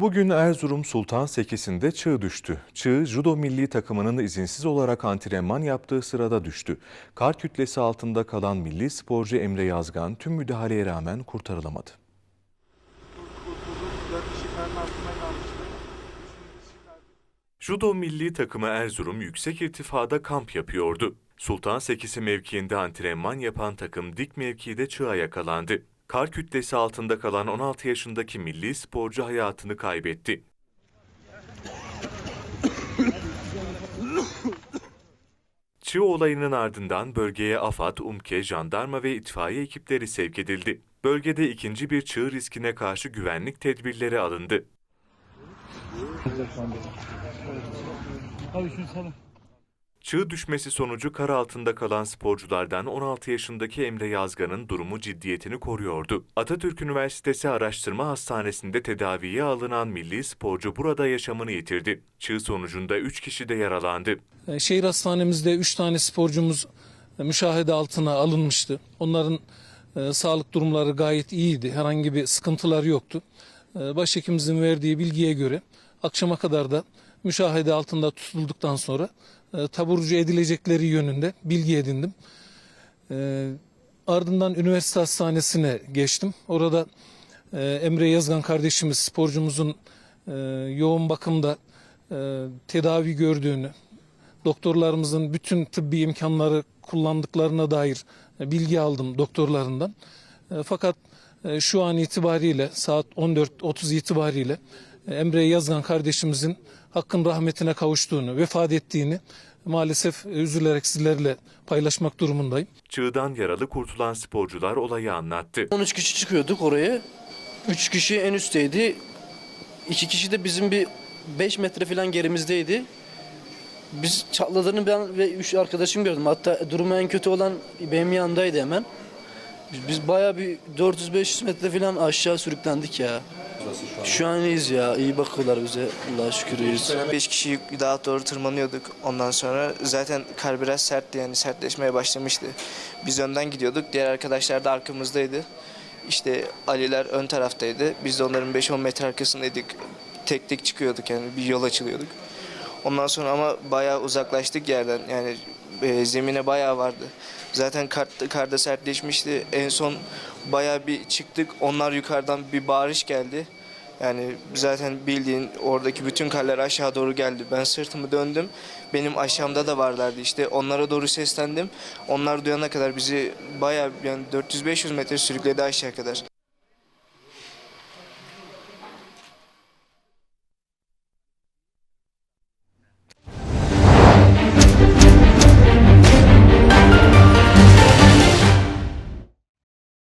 Bugün Erzurum Sultan Sekisi'nde çığ düştü. Çığ, judo milli takımının izinsiz olarak antrenman yaptığı sırada düştü. Kar kütlesi altında kalan milli sporcu Emre Yazgan tüm müdahaleye rağmen kurtarılamadı. Judo milli takımı Erzurum yüksek irtifada kamp yapıyordu. Sultan Sekisi mevkiinde antrenman yapan takım dik mevkide çığa yakalandı. Kar kütlesi altında kalan 16 yaşındaki milli sporcu hayatını kaybetti. Çığ olayının ardından bölgeye AFAD, UMKE, jandarma ve itfaiye ekipleri sevk edildi. Bölgede ikinci bir çığ riskine karşı güvenlik tedbirleri alındı. Abi şunu salın. Çığ düşmesi sonucu kar altında kalan sporculardan 16 yaşındaki Emre Yazgan'ın durumu ciddiyetini koruyordu. Atatürk Üniversitesi Araştırma Hastanesi'nde tedaviye alınan milli sporcu burada yaşamını yitirdi. Çığ sonucunda 3 kişi de yaralandı. E, Şehir hastanemizde 3 tane sporcumuz e, müşahede altına alınmıştı. Onların e, sağlık durumları gayet iyiydi. Herhangi bir sıkıntılar yoktu. E, başhekimimizin verdiği bilgiye göre akşama kadar da müşahede altında tutulduktan sonra e, taburcu edilecekleri yönünde bilgi edindim. E, ardından üniversite hastanesine geçtim. Orada e, Emre Yazgan kardeşimiz sporcumuzun e, yoğun bakımda e, tedavi gördüğünü, doktorlarımızın bütün tıbbi imkanları kullandıklarına dair e, bilgi aldım doktorlarından. E, Fakat e, şu an itibariyle saat 14.30 itibariyle Emre Yazgan kardeşimizin hakkın rahmetine kavuştuğunu, vefat ettiğini maalesef e, üzülerek sizlerle paylaşmak durumundayım. Çığdan yaralı kurtulan sporcular olayı anlattı. 13 kişi çıkıyorduk oraya. 3 kişi en üstteydi. 2 kişi de bizim bir 5 metre falan gerimizdeydi. Biz çatladığını ben ve 3 arkadaşım gördüm. Hatta durumu en kötü olan benim yanımdaydı hemen. Biz, biz bayağı bir 400-500 metre falan aşağı sürüklendik ya. Şu an iyiyiz ya. iyi bakıyorlar bize. Allah'a şükür iyiyiz. 5 kişi daha doğru tırmanıyorduk. Ondan sonra zaten kar biraz sertti yani sertleşmeye başlamıştı. Biz önden gidiyorduk. Diğer arkadaşlar da arkamızdaydı. İşte Aliler ön taraftaydı. Biz de onların 5-10 metre arkasındaydık. Tek tek çıkıyorduk yani bir yol açılıyorduk. Ondan sonra ama bayağı uzaklaştık yerden. Yani e, zemine bayağı vardı. Zaten kar, karda sertleşmişti. En son bayağı bir çıktık. Onlar yukarıdan bir bağırış geldi. Yani zaten bildiğin oradaki bütün karlar aşağı doğru geldi. Ben sırtımı döndüm. Benim aşağımda da varlardı işte. Onlara doğru seslendim. Onlar duyana kadar bizi bayağı yani 400-500 metre sürükledi aşağı kadar.